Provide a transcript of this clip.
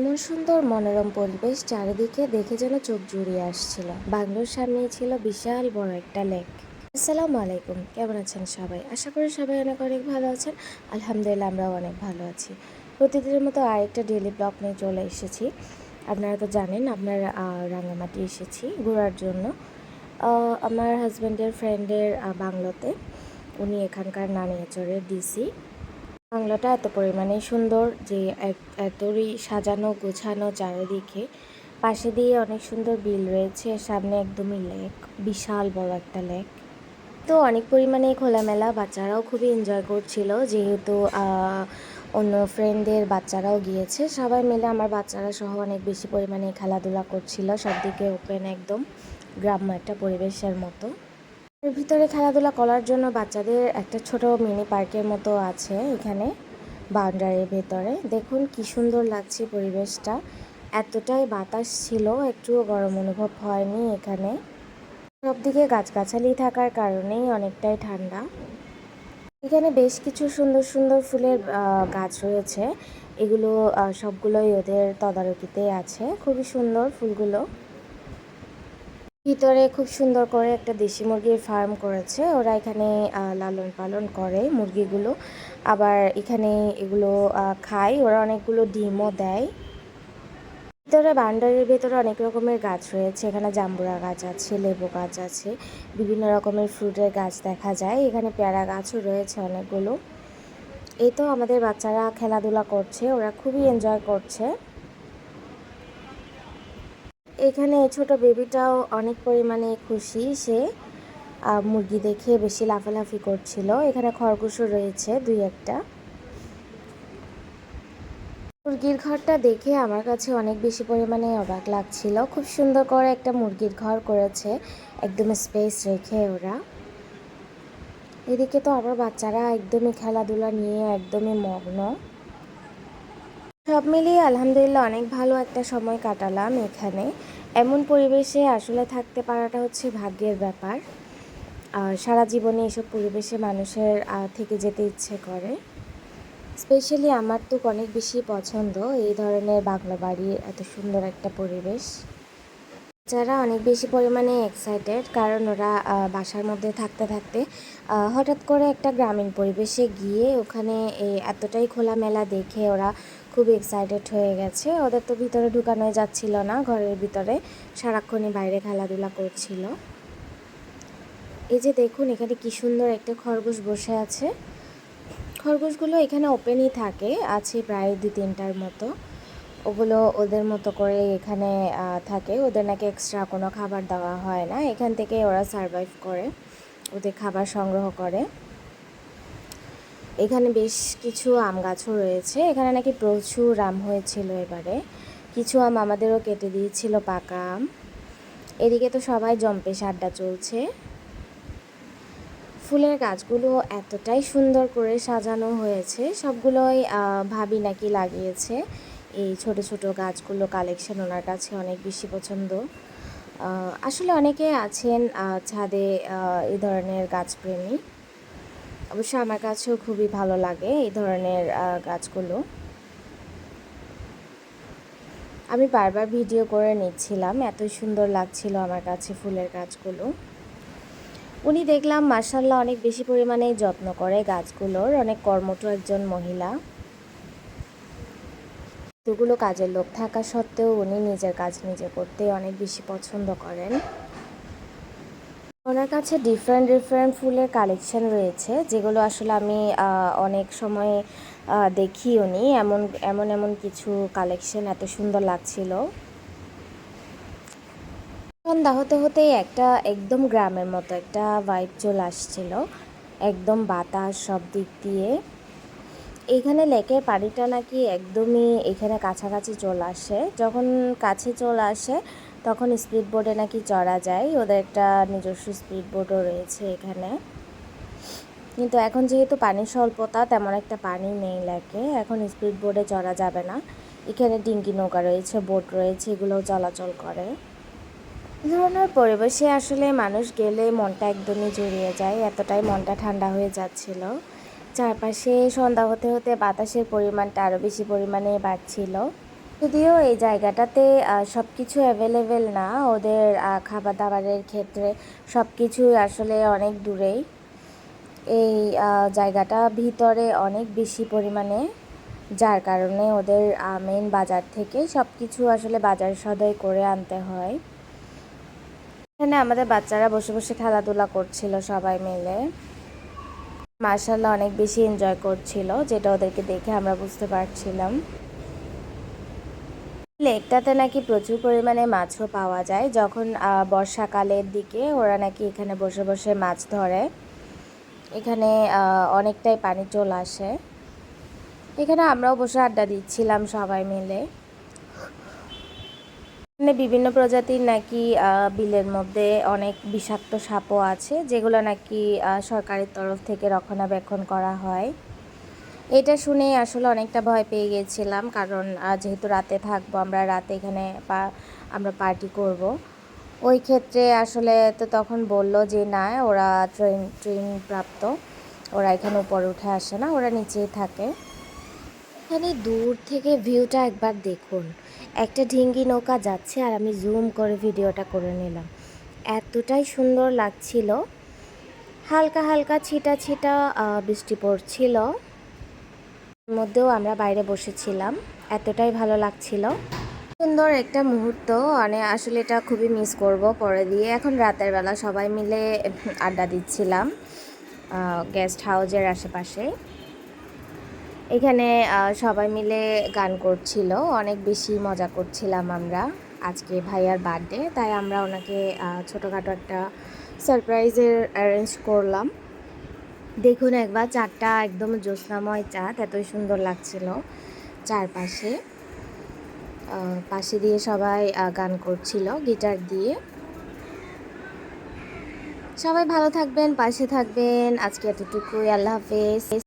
এমন সুন্দর মনোরম পরিবেশ চারিদিকে দেখে যেন চোখ জুড়িয়ে আসছিল। বাংলোর সামনেই ছিল বিশাল বড় একটা লেক। আসসালামু আলাইকুম, কেমন আছেন সবাই? আশা করি সবাই অনেক অনেক ভালো আছেন। আলহামদুলিল্লাহ, আমরাও অনেক ভালো আছি। প্রতিদিনের মতো আরেকটা ডেলি ব্লগ নিয়ে চলে এসেছি। আপনারা তো জানেন আপনার রাঙামাটি এসেছি ঘোরার জন্য। আমার হাজব্যান্ডের ফ্রেন্ডের বাংলোতে। উনি এখানকার নানিয়াচরের ডিসি বাংলাটা এত পরিমাণে সুন্দর যে এতই সাজানো, গোছানো চারিদিকে। পাশে দিয়ে অনেক সুন্দর বিল রয়েছে, সামনে একদমই লেক, বিশাল বড় একটা লেক। তো অনেক পরিমাণে খোলামেলা, বাচ্চারাও খুবই এনজয় করছিল। যেহেতু অন্য ফ্রেন্ডদের বাচ্চারাও গিয়েছে, সবাই মিলে আমার বাচ্চারা সহ অনেক বেশি পরিমাণে খেলাধুলা করছিল, সবদিকে ওপেন একদম গ্রাম্য একটা পরিবেশের মতো। এর ভিতরে খেলাধুলা করার জন্য বাচ্চাদের একটা ছোট মিনি পার্কের মতো আছে এখানে বাউন্ডারির ভেতরে। দেখুন কি সুন্দর লাগছে পরিবেশটা। এতটাই বাতাস ছিল, একটুও গরম অনুভব হয়নি এখানে। সবদিকে গাছগাছালি থাকার কারণেই অনেকটাই ঠান্ডা। এখানে বেশ কিছু সুন্দর সুন্দর ফুলের গাছ রয়েছে। এগুলো সবগুলোই ওদের তদারকিতে আছে। খুবই সুন্দর ফুলগুলো। ভিতরে খুব সুন্দর করে একটা দেশি মুরগির ফার্ম করেছে। ওরা এখানে লালন পালন করে মুরগিগুলো। আবার এখানে এগুলো খায়। ওরা অনেকগুলো ডিমও দেয়। ভিতরে বান্ডারের ভেতরে অনেক রকমের গাছ রয়েছে। এখানে জাম্বুরা গাছ আছে, লেবু গাছ আছে, বিভিন্ন রকমের ফ্রুটের গাছ দেখা যায়। এখানে পেয়ারা গাছও রয়েছে অনেকগুলো। এই তো আমাদের বাচ্চারা খেলাধুলা করছে, ওরা খুবই এনজয় করছে। এখানে ছোট বেবিটাও অনেক পরিমাণে খুশি সে মুরগি দেখে বেশি লাফালাফি করছিল। এখানে খরগোশও রয়েছে দুই একটা। মুরগির ঘরটা দেখে আমার কাছে অনেক বেশি পরিমাণে অবাক লাগছিল। খুব সুন্দর করে একটা মুরগির ঘর করেছে, একদম স্পেস রেখে ওরা। এদিকে তো আবার বাচ্চারা একদমই খেলাধুলা নিয়ে একদমই মগ্ন। সব মিলিয়ে আলহামদুলিল্লাহ অনেক ভালো একটা সময় কাটালাম এখানে। এমন পরিবেশে আসলে থাকতে পারাটা হচ্ছে ভাগ্যের ব্যাপার। সারা জীবনে এসব পরিবেশে মানুষের থেকে যেতে ইচ্ছে করে। স্পেশালি আমার তো অনেক বেশি পছন্দ এই ধরনের বাংলা বাড়ির এত সুন্দর একটা পরিবেশ। যারা অনেক বেশি পরিমাণে এক্সাইটেড কারণ ওরা বাসার মধ্যে থাকতে থাকতে হঠাৎ করে একটা গ্রামীণ পরিবেশে গিয়ে ওখানে এতটাই খোলামেলা দেখে ওরা খুব এক্সাইটেড হয়ে গেছে। ওদের তো ভিতরে ঢুকানোই যাচ্ছিল না, ঘরের ভিতরে সারাক্ষণই বাইরে খেলাধুলা করছিল। এই যে দেখুন, এখানে কি সুন্দর একটা খরগোশ বসে আছে। খরগোশগুলো এখানে ওপেনই থাকে, আছে প্রায় দু তিনটার মতো। ওগুলো ওদের মতো করে এখানে থাকে। ওদের নাকি এক্সট্রা কোনো খাবার দেওয়া হয় না। এখান থেকে ওরা সারভাইভ করে। ওদের খাবার সংগ্রহ করে। এখানে বেশ কিছু আম গাছও রয়েছে। এখানে নাকি প্রচুর আম হয়েছিল এবারে। কিছু আম আমাদেরও কেটে দিয়েছিল পাকা আম। এদিকে তো সবাই জম্পেশ আড্ডা চলছে। ফুলের গাছগুলো এতটাই সুন্দর করে সাজানো হয়েছে। সবগুলোই ভাবি নাকি লাগিয়েছে। এই ছোট ছোট গাছগুলো কালেকশন ওনার কাছে অনেক বেশি পছন্দ। আসলে অনেকে আছেন ছাদে এই ধরনের গাছপ্রেমী। অবশ্য আমার কাছেও খুবই ভালো লাগে এই ধরনের গাছগুলো। আমি বারবার ভিডিও করে নিচ্ছিলাম, এতই সুন্দর লাগছিল আমার কাছে ফুলের গাছগুলো। উনি দেখলাম মার্শাল্লাহ অনেক বেশি পরিমাণে যত্ন করে গাছগুলোর, অনেক কর্মঠ একজন মহিলা। এতগুলো কাজের লোক থাকা সত্ত্বেও উনি নিজের কাজ নিজে করতে অনেক বেশি পছন্দ করেন। ওনার কাছে ডিফারেন্ট ডিফারেন্ট ফুলের কালেকশন রয়েছে, যেগুলো আসলে আমি অনেক সময় দেখি উনি। এমন এমন এমন কিছু কালেকশন এত সুন্দর লাগছিল। সন্ধ্যা হতে হতেই একটা একদম গ্রামের মতো একটা ভাইব চলে আসছিল। একদম বাতাস সব দিক দিয়ে। এখানে লেকের পানিটা নাকি একদমই এখানে কাছাকাছি চলে আসে। যখন কাছে চলে আসে, তখন স্পিড বোটে নাকি চড়া যায়। ওদের একটা নিজস্ব স্পিড বোটও রয়েছে এখানে। কিন্তু এখন যেহেতু পানির স্বল্পতা, তেমন একটা পানি নেই লেকে। এখন স্পিড বোটে চড়া যাবে না। এখানে ডিঙ্গি নৌকা রয়েছে, বোট রয়েছে, এগুলোও চলাচল করে। ধরনের পরিবেশে আসলে মানুষ গেলে মনটা একদমই জুড়িয়ে যায়। এতটাই মনটা ঠান্ডা হয়ে যাচ্ছিল। চারপাশে সন্ধ্যা হতে হতে বাতাসের পরিমাণটা আরও বেশি পরিমাণে বাড়ছিল। যদিও এই জায়গাটাতে সব কিছু অ্যাভেলেবেল না। ওদের খাবার দাবারের ক্ষেত্রে সব কিছুই আসলে অনেক দূরেই। এই জায়গাটা ভিতরে অনেক বেশি পরিমাণে, যার কারণে ওদের মেন বাজার থেকে সব কিছু আসলে বাজার সদয় করে আনতে হয়। এখানে আমাদের বাচ্চারা বসে বসে খেলাধুলা করছিল সবাই মিলে। মার্শাল্লাহ অনেক বেশি এনজয় করছিল, যেটা ওদেরকে দেখে আমরা বুঝতে পারছিলাম। লেকটাতে নাকি প্রচুর পরিমাণে মাছও পাওয়া যায়, যখন বর্ষাকালের দিকে ওরা নাকি এখানে বসে বসে মাছ ধরে। এখানে অনেকটাই পানি চলে আসে। এখানে আমরাও বসে আড্ডা দিচ্ছিলাম সবাই মিলে। এখানে বিভিন্ন প্রজাতির নাকি বিলের মধ্যে অনেক বিষাক্ত সাপও আছে, যেগুলো নাকি সরকারের তরফ থেকে রক্ষণাবেক্ষণ করা হয়। এটা শুনে আসলে অনেকটা ভয় পেয়ে গেছিলাম, কারণ যেহেতু রাতে থাকব, আমরা রাতে এখানে পা, আমরা পার্টি করব। ওই ক্ষেত্রে আসলে তো তখন বলল যে, না, ওরা ট্রেন ট্রেন প্রাপ্ত, ওরা এখানে উপরে উঠে আসে না, ওরা নিচেই থাকে। এখানে দূর থেকে ভিউটা একবার দেখুন। একটা ঢিঙ্গি নৌকা যাচ্ছে আর আমি জুম করে ভিডিওটা করে নিলাম। এতটাই সুন্দর লাগছিল। হালকা হালকা ছিটা ছিটা বৃষ্টি পড়ছিল। মধ্যেও আমরা বাইরে বসেছিলাম। এতটাই ভালো লাগছিল। সুন্দর একটা মুহূর্ত। মানে আসলে এটা খুবই মিস করব পরে দিয়ে। এখন রাতের বেলা সবাই মিলে আড্ডা দিচ্ছিলাম গেস্ট হাউজের আশেপাশে। এখানে সবাই মিলে গান করছিল। অনেক বেশি মজা করছিলাম আমরা আজকে ভাইয়ার বার্থডে। তাই আমরা ওনাকে ছোটোখাটো একটা সারপ্রাইজের অ্যারেঞ্জ করলাম। দেখুন একবার, চারটা একদম জ্যোৎস্নাময় চাঁদ। এতই সুন্দর লাগছিল চারপাশে। পাশে দিয়ে সবাই গান করছিল গিটার দিয়ে। সবাই ভালো থাকবেন, পাশে থাকবেন। আজকে এতটুকুই, আল্লাহ হাফেজ।